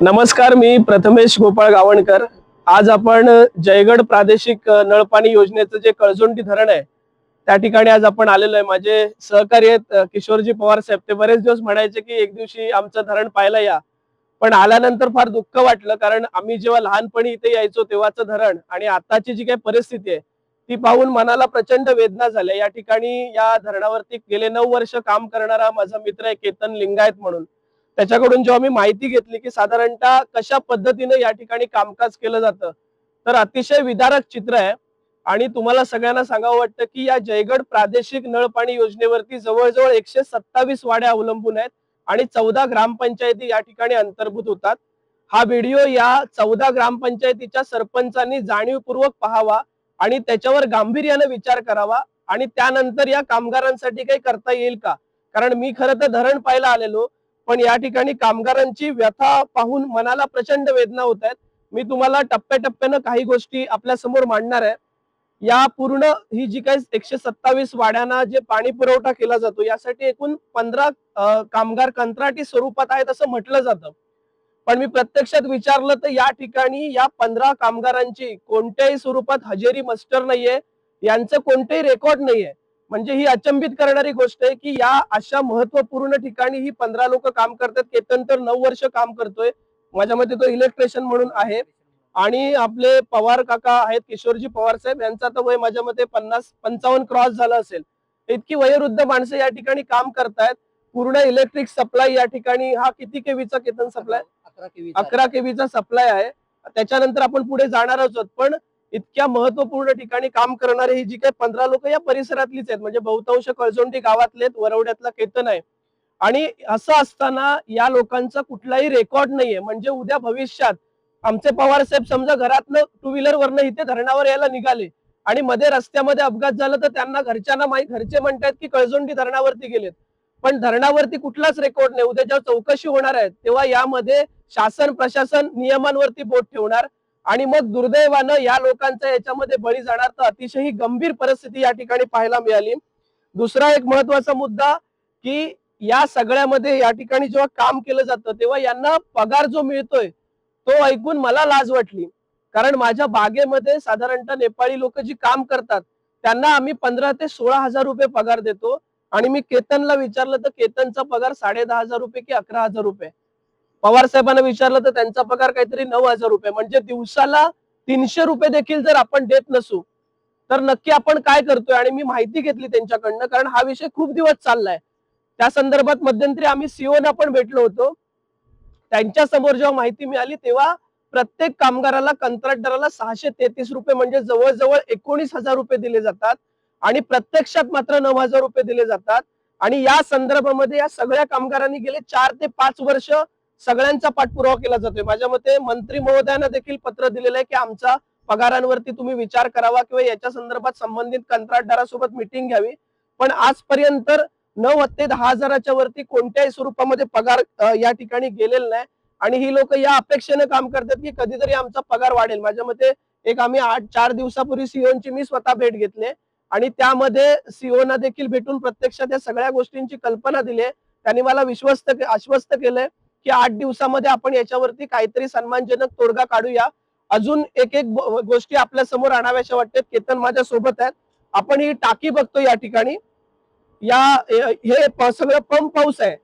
नमस्कार मी प्रथमेश गोपाळ गावणकर. आज आपण जयगड प्रादेशिक नळपाणी योजनेचं जे कळजोंडी धरण आहे त्या ठिकाणी आज आपण आलेलो आहे. माझे सहकारी आहेत किशोरजी पवार साहेब. ते बरेच दिवस म्हणायचे की एक दिवशी आमचं धरण पाहायला या. पण आल्यानंतर फार दुःख वाटलं कारण आम्ही जेव्हा लहानपणी इथे यायचो तेव्हाचं धरण आणि आताची जी काही परिस्थिती आहे ती पाहून मनाला प्रचंड वेदना झाल्या. या ठिकाणी या धरणावरती गेले नऊ वर्ष काम करणारा माझा मित्र आहे केतन लिंगायत म्हणून. त्याच्याकडून जेव्हा मी माहिती घेतली की साधारणतः कशा पद्धतीने या ठिकाणी कामकाज केलं जातं तर अतिशय विदारक चित्र आहे. आणि तुम्हाला सगळ्यांना सांगावं वाटतं की या जयगड प्रादेशिक नळ पाणी योजनेवरती जवळजवळ एकशे सत्तावीस वाड्या अवलंबून आहेत आणि चौदा ग्रामपंचायती या ठिकाणी अंतर्भूत होतात. हा व्हिडिओ या चौदा ग्रामपंचायतीच्या सरपंचांनी जाणीवपूर्वक पाहावा आणि त्याच्यावर गांभीर्याने विचार करावा आणि त्यानंतर या कामगारांसाठी काही करता येईल का? कारण मी खरं तर धरण पाहायला आलेलो पण या ठिकाणी कामगारांची व्यथा पाहून मनाला प्रचंड वेदना होत आहेत. मी तुम्हाला टप्प्याटप्प्यानं काही गोष्टी आपल्यासमोर मांडणार आहे. या पूर्ण ही जी काही एकशे सत्तावीस वाड्यांना जे पाणी पुरवठा केला जातो यासाठी एकूण पंधरा कामगार कंत्राटी स्वरूपात आहेत असं म्हटलं जातं. पण मी प्रत्यक्षात विचारलं तर या ठिकाणी या पंधरा कामगारांची कोणत्याही स्वरूपात हजेरी मस्टर नाहीये. यांचं कोणतेही रेकॉर्ड नाहीये. म्हणजे ही अचंबित करणारी गोष्ट आहे की या अशा महत्त्वपूर्ण ठिकाणी ही पंधरा लोक काम करतात. केतन तर नऊ वर्ष काम करतोय. माझ्या मते तो इलेक्ट्रिशियन म्हणून आहे. आणि आपले पवार काका आहेत किशोरजी पवार साहेब यांचा तर वय माझ्या मते पन्नास पंचावन्न क्रॉस झालं असेल. इतकी वयोवृद्ध माणसं या ठिकाणी काम करतायत. पूर्ण इलेक्ट्रिक सप्लाय या ठिकाणी हा किती केवीचा केतन सप्लाय? अकरा केवी अकरा केवीचा सप्लाय आहे. त्याच्यानंतर आपण पुढे जाणारच आहोत पण इतक्या महत्त्वपूर्ण ठिकाणी काम करणारे ही जी काही पंधरा लोक या परिसरातलीच आहेत म्हणजे बहुतांश कळझोंडी गावातले आहेत, वरवड्यातला केतन आहे. आणि असं असताना या लोकांचा कुठलाही रेकॉर्ड नाहीये म्हणजे उद्या भविष्यात आमचे पवार साहेब समजा घरातनं टू व्हीलर वरनं इथे धरणावर यायला निघाले आणि मध्ये रस्त्यामध्ये अपघात झाला तर त्यांना घरच्यांना माहीत घरचे म्हणतात की कळजोंडी धरणावरती गेलेत. पण धरणावरती कुठलाच रेकॉर्ड नाही उद्या जेव्हा चौकशी होणार आहे तेव्हा यामध्ये शासन प्रशासन नियमांवरती बोट ठेवणार. आणि मग दुर्दैवानं या लोकांचा याच्यामध्ये बळी जाणार तर अतिशय गंभीर परिस्थिती या ठिकाणी पाहायला मिळाली. दुसरा एक महत्त्वाचा मुद्दा की या सगळ्यामध्ये या ठिकाणी जेव्हा काम केलं जातं तेव्हा यांना पगार जो मिळतोय तो ऐकून मला लाज वाटली. कारण माझ्या बागेमध्ये साधारणतः नेपाळी लोक जी काम करतात त्यांना आम्ही पंधरा ते सोळा हजार रुपये पगार देतो. आणि मी केतनला विचारलं तर केतनचा पगार साडे दहा हजार रुपये की अकरा हजार रुपये. पवार साहेबांना विचारलं तर त्यांचा पगार काहीतरी नऊ हजार रुपये. म्हणजे दिवसाला तीनशे रुपये देखील जर आपण देत नसू तर नक्की आपण काय करतोय? आणि मी माहिती घेतली त्यांच्याकडनं कारण हा विषय खूप दिवस चाललाय. त्या संदर्भात मध्यंतरी आम्ही सीओना पण भेटलो होतो. त्यांच्यासमोर जेव्हा माहिती मिळाली तेव्हा प्रत्येक कामगाराला कंत्राटदाराला सहाशे तेहतीस रुपये म्हणजे जवळजवळ एकोणीस हजार रुपये दिले जातात. आणि प्रत्यक्षात मात्र नऊ हजार रुपये दिले जातात. आणि या संदर्भामध्ये या सगळ्या कामगारांनी गेले चार ते पाच वर्ष सगळ्यांचा पाठपुरावा केला जातोय. माझ्या मते मंत्री महोदयांना देखील पत्र दिलेलं आहे की आमचा पगारांवरती तुम्ही विचार करावा किंवा याच्या संदर्भात संबंधित कंत्राटदारासोबत मिटिंग घ्यावी. पण आजपर्यंत नऊ ते दहा हजाराच्या वरती कोणत्याही स्वरूपामध्ये पगार या ठिकाणी गेलेला नाही. आणि ही लोक या अपेक्षेने काम करतात की कधीतरी आमचा पगार वाढेल. माझ्या मते एक आम्ही आठ चार दिवसापूर्वी सीओची मी स्वतः भेट घेतली आणि त्यामध्ये सीओना देखील भेटून प्रत्यक्षात या सगळ्या गोष्टींची कल्पना दिली त्यांनी मला विश्वस्त आश्वस्त केलंय. की आठ दिवसामध्ये आपण याच्यावरती काहीतरी सन्मानजनक तोडगा काढूया. अजून एक एक गोष्टी आपल्यासमोर आणाव्याशा वाटतात. केतन माझ्या सोबत आहेत. आपण ही टाकी बघतो या ठिकाणी. या हे सगळं पंप हाऊस आहे.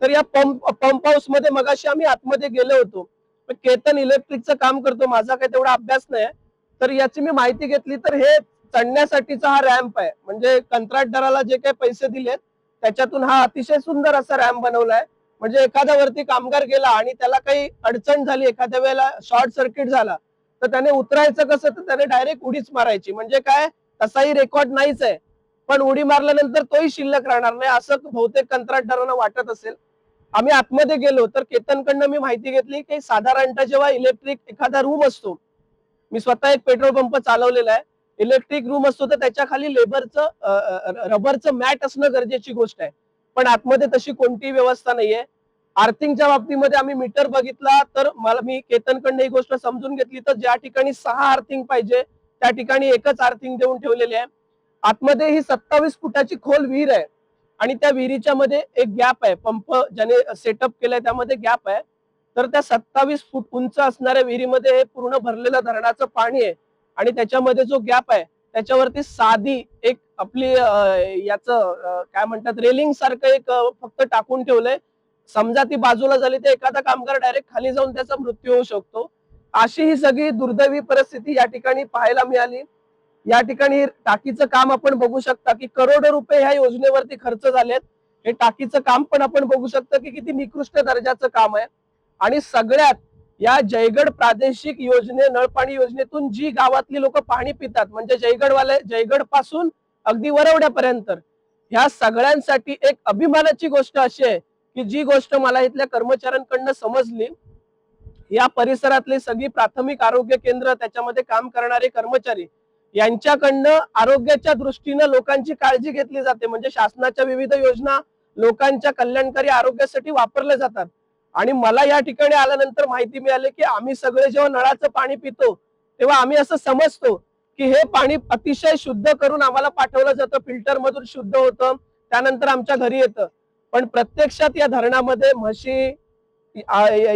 तर या पंप पंप हाऊसमध्ये मगाशी आम्ही आतमध्ये गेलो होतो. केतन इलेक्ट्रिकचं काम करतो. माझा काही तेवढा अभ्यास नाही. तर याची मी माहिती घेतली. तर हे चढण्यासाठीचा हा रॅम्प आहे. म्हणजे कंत्राटदाराला जे काही पैसे दिलेत त्याच्यातून हा अतिशय सुंदर असा रॅम्प बनवलाय. म्हणजे एखाद्या वरती कामगार गेला आणि त्याला काही अडचण झाली एखाद्या वेळेला शॉर्ट सर्किट झाला तर त्याने उतरायचं कसं? तर त्याने डायरेक्ट उडीच मारायची. म्हणजे काय? तसाही रेकॉर्ड नाहीच आहे. पण उडी मारल्यानंतर तोही शिल्लक राहणार नाही. असं बहुतेक कंत्राटदारांना वाटत असेल. आम्ही आतमध्ये गेलो तर केतनकडनं मी माहिती घेतली की साधारणतः जेव्हा इलेक्ट्रिक एखादा रूम असतो मी स्वतः एक पेट्रोल पंप चालवलेला आहे. इलेक्ट्रिक रूम असतो तर त्याच्याखाली लेबरचं रबरचं मॅट असणं गरजेची गोष्ट आहे. पण आतमध्ये तशी कोणतीही व्यवस्था नाहीये. अर्थिंगच्या बाबतीमध्ये आम्ही मीटर बघितला तर मला मी केतनकडनं ही गोष्ट समजून घेतली तर ज्या ठिकाणी सहा अर्थिंग पाहिजे त्या ठिकाणी एकच अर्थिंग देऊन ठेवलेली आहे. आतमध्ये ही सत्तावीस फुटाची खोल विहीर आहे आणि त्या विहिरीच्या मध्ये एक गॅप आहे पंप ज्याने सेटअप केलाय त्यामध्ये गॅप आहे. तर त्या सत्तावीस फूट उंच असणाऱ्या विहिरीमध्ये हे पूर्ण भरलेलं धरणाचं पाणी आहे आणि त्याच्यामध्ये जो गॅप आहे त्याच्यावरती साधी एक आपली याच काय म्हणतात रेलिंग सारखं एक फक्त टाकून ठेवलंय समजा ती बाजूला झाली तर एखादा कामगार डायरेक्ट खाली जाऊन त्याचा मृत्यू होऊ शकतो. अशी ही सगळी दुर्दैवी परिस्थिती या ठिकाणी पाहायला मिळाली. या ठिकाणी टाकीचं काम आपण बघू शकता की करोडो रुपये ह्या योजनेवरती खर्च झालेत. हे टाकीचं काम पण आपण बघू शकतो की किती निकृष्ट दर्जाचं काम आहे. आणि सगळ्यात या जयगड प्रादेशिक योजने नळपाणी योजनेतून जी गावातली लोक पाणी पितात म्हणजे जयगडवाले जयगडपासून अगदी वरवड्यापर्यंत ह्या सगळ्यांसाठी एक अभिमानाची गोष्ट अशी आहे की जी गोष्ट मला इथल्या कर्मचाऱ्यांकडनं समजली या परिसरातली सगळी प्राथमिक आरोग्य केंद्र त्याच्यामध्ये काम करणारे कर्मचारी यांच्याकडनं आरोग्याच्या दृष्टीनं लोकांची काळजी घेतली जाते. म्हणजे शासनाच्या विविध योजना लोकांच्या कल्याणकारी आरोग्यासाठी वापरल्या जातात. आणि मला या ठिकाणी आल्यानंतर माहिती मिळाली की आम्ही सगळे जेव्हा नळाचं पाणी पितो तेव्हा आम्ही असं समजतो की हे पाणी अतिशय शुद्ध करून आम्हाला पाठवलं जातं. फिल्टर मधून शुद्ध होतं त्यानंतर आमच्या घरी येतं. पण प्रत्यक्षात या धरणामध्ये म्हशी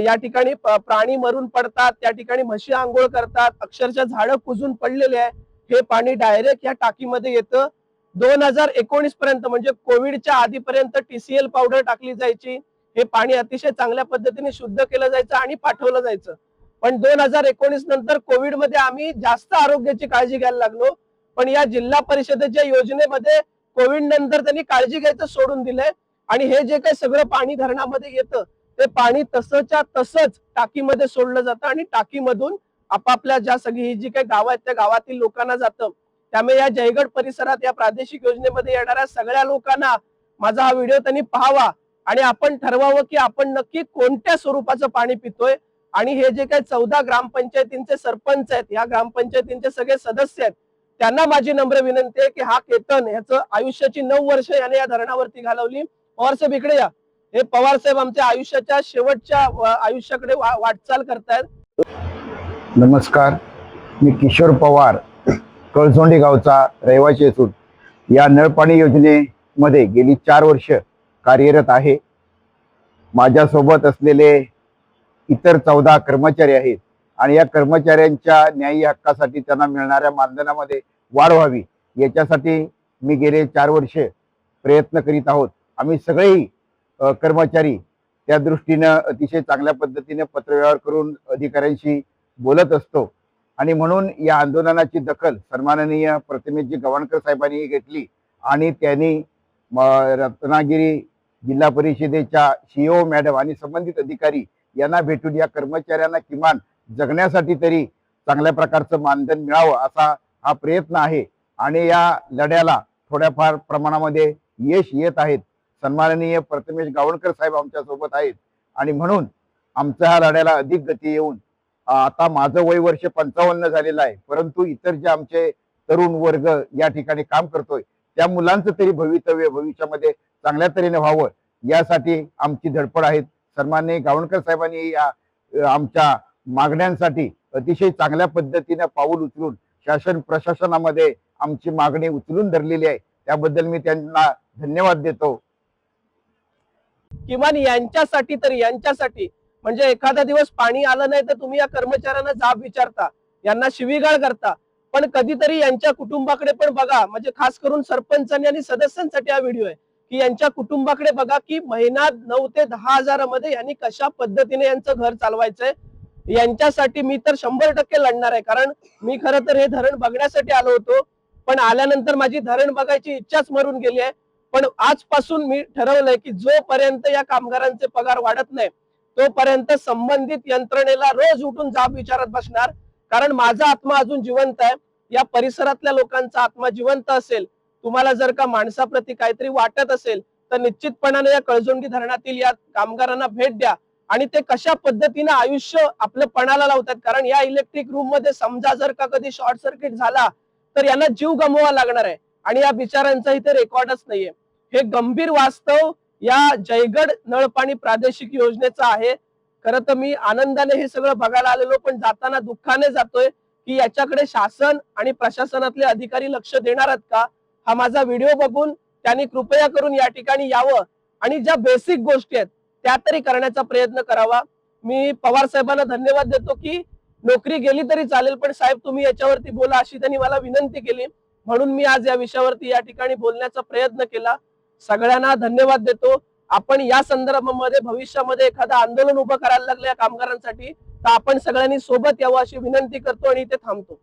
या ठिकाणी प्राणी मरून पडतात त्या ठिकाणी म्हशी आंघोळ करतात अक्षरशः झाडं कुजून पडलेले आहे. हे पाणी डायरेक्ट या टाकीमध्ये येतं. दोन हजार एकोणीस पर्यंत म्हणजे कोविडच्या आधीपर्यंत टीसीएल पावडर टाकली जायची. हे पाणी अतिशय चांगल्या पद्धतीने शुद्ध केलं जायचं आणि पाठवलं जायचं. पण दोन हजार एकोणीस नंतर कोविडमध्ये आम्ही जास्त आरोग्याची काळजी घ्यायला लागलो. पण या जिल्हा परिषदेच्या योजनेमध्ये कोविड नंतर त्यांनी काळजी घ्यायचं सोडून दिलंय. आणि हे जे काही सगळं पाणी धरणामध्ये येतं ते पाणी तसंच्या तसंच टाकीमध्ये सोडलं जातं आणि टाकीमधून आपापल्या ज्या सगळी ही जी काही गाव आहेत त्या गावातील लोकांना जातं. त्यामुळे या जयगड परिसरात या प्रादेशिक योजनेमध्ये येणाऱ्या सगळ्या लोकांना माझा हा व्हिडिओ त्यांनी पाहावा आणि आपण ठरवावं की आपण नक्की कोणत्या स्वरूपाचं पाणी पितोय आणि हे जे काही चौदा ग्रामपंचायतींचे सरपंच आहेत या ग्रामपंचायतींचे सगळे सदस्य आहेत त्यांना माझी नम्र विनंती आहे की हा केतन ह्याचं आयुष्याची नऊ वर्ष याने या धरणावरती घालवली. पवार साहेब इकडे या. हे पवार साहेब आमच्या आयुष्याच्या शेवटच्या आयुष्याकडे वा- वाटचाल करतायत. नमस्कार. मी किशोर पवार कळसोंडी गावचा रहिवासी असून या नळपाणी योजनेमध्ये गेली चार वर्ष कार्यरत आहे. माझ्यासोबत असलेले इतर चौदा कर्मचारी आहेत आणि या कर्मचाऱ्यांच्या न्यायी हक्कासाठी त्यांना मिळणाऱ्या मानधनामध्ये वाढ व्हावी याच्यासाठी मी गेले चार वर्ष प्रयत्न करीत आहोत. आम्ही सगळेही कर्मचारी त्या दृष्टीनं अतिशय चांगल्या पद्धतीने पत्रव्यवहार करून अधिकाऱ्यांशी बोलत असतो. आणि म्हणून या आंदोलनाची दखल सन्माननीय प्रतिमेजी गव्हाणकर साहेबांनी घेतली आणि त्यांनी म, रत्नागिरी जिल्हा परिषदेच्या सीओ मॅडम आणि संबंधित अधिकारी यांना भेटून या कर्मचाऱ्यांना किमान जगण्यासाठी तरी चांगल्या प्रकारचं मानधन मिळावं असा हा प्रयत्न आहे. आणि या लढ्याला थोड्याफार प्रमाणामध्ये यश येत आहेत सन्माननीय प्रथमेश गावणकर साहेब आमच्यासोबत आहेत. आणि म्हणून आमच्या ह्या लढ्याला अधिक गती येऊन आता माझं वय वर्ष पंचावन्न झालेलं आहे. परंतु इतर जे आमचे तरुण वर्ग या ठिकाणी काम करतोय त्या मुलांचं तरी भवितव्य भविष्यामध्ये चांगल्या तऱ्हेने व्हावं यासाठी आमची धडपड आहेत सन्माननीय गावणकर साहेबांनी या आमच्या मागण्यांसाठी अतिशय चांगल्या पद्धतीने पाऊल उचलून शासन प्रशासनामध्ये आमची मागणी उचलून धरलेली आहे. त्याबद्दल मी त्यांना धन्यवाद देतो. किमान यांच्यासाठी तर यांच्यासाठी. म्हणजे एखादा दिवस पाणी आलं नाही तर तुम्ही या कर्मचाऱ्यांना जाब विचारता यांना शिवीगाळ करता. पण कधीतरी यांच्या कुटुंबाकडे पण बघा म्हणजे खास करून सरपंचांनी आणि सदस्यांसाठी हा व्हिडिओ आहे की यांच्या कुटुंबाकडे बघा की महिना नऊ ते दहा हजारामध्ये यांनी कशा पद्धतीने यांचं घर चालवायचंय. यांच्यासाठी मी तर शंभर टक्के लढणार आहे कारण मी खरं तर हे धरण बघण्यासाठी आलो होतो. पण आल्यानंतर माझी धरण बघायची इच्छाच मरून गेली आहे. पण आजपासून मी ठरवलंय की जोपर्यंत या कामगारांचे पगार वाढत नाही तोपर्यंत संबंधित यंत्रणेला रोज उठून जाब विचारत बसणार. कारण माझा आत्मा अजून जिवंत आहे. या परिसरातल्या लोकांचा आत्मा जिवंत असेल तुम्हाला जर का माणसाप्रती काहीतरी वाटत असेल तर निश्चितपणाने या कळझोंडी धरणातील या कामगारांना भेट द्या. आणि ते कशा पद्धतीने आयुष्य आपलं पणाला लावतात? कारण या इलेक्ट्रिक रूममध्ये समजा जर का कधी शॉर्ट सर्किट झाला तर यांना जीव गमवावा लागणार आहे. आणि या बिचारांचा इथे रेकॉर्डच नाहीये. हे गंभीर वास्तव या जयगड नळपाणी प्रादेशिक योजनेचा आहे. खरं तर मी आनंदाने हे सगळं बघायला आलेलो पण जाताना दुःखाने जातोय की याच्याकडे शासन आणि प्रशासनातले अधिकारी लक्ष देणार आहेत का? हा माझा व्हिडिओ बघून त्यांनी कृपया करून या ठिकाणी यावं. आणि ज्या बेसिक गोष्टी आहेत त्या तरी करण्याचा प्रयत्न करावा. मी पवार साहेबांना धन्यवाद देतो की नोकरी गेली तरी चालेल पण साहेब तुम्ही याच्यावरती बोला अशी त्यांनी मला विनंती केली. म्हणून मी आज या विषयावरती या ठिकाणी बोलण्याचा प्रयत्न केला. सगळ्यांना धन्यवाद देतो. आपण या संदर्भामध्ये भविष्यामध्ये एखादं आंदोलन उभं करायला लागलं या कामगारांसाठी तर आपण सगळ्यांनी सोबत यावं अशी विनंती करतो आणि इथे थांबतो.